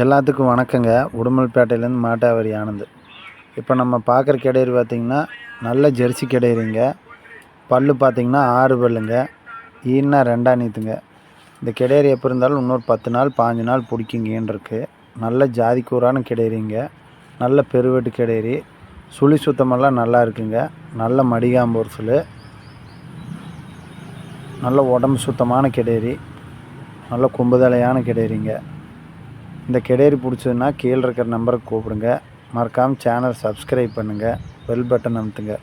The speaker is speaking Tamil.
எல்லாத்துக்கும் வணக்கங்க. உடுமல்பேட்டையிலேருந்து மாட்டாவரி ஆனந்த். இப்போ நம்ம பார்க்குற கிடையர் பார்த்திங்கன்னா நல்ல ஜெர்சி கிடையிறீங்க பல்லு பார்த்திங்கன்னா ஆறு பல்லுங்க. ஈன்னா ரெண்டா நீத்துங்க. இந்த கிடையர் எப்போ இருந்தாலும் இன்னொரு பத்து நாள் பாஞ்சு நாள் பிடிக்குங்கன்னு நல்ல ஜாதி கூறான நல்ல பெருவெட்டு கிடையாது சுழி சுத்தமெல்லாம் நல்லா இருக்குங்க. நல்ல மடிகாம்பொருசல் நல்ல உடம்பு சுத்தமான கிடையாது நல்ல கொம்புதலையான கிடையிறீங்க இந்த கெடேரி பிடிச்சதுன்னா கீழே இருக்கிற நம்பருக்கு கூப்பிடுங்க. மறக்காமல் சேனல் சப்ஸ்கிரைப் பண்ணுங்கள் பெல் பட்டன் அமுத்துங்க.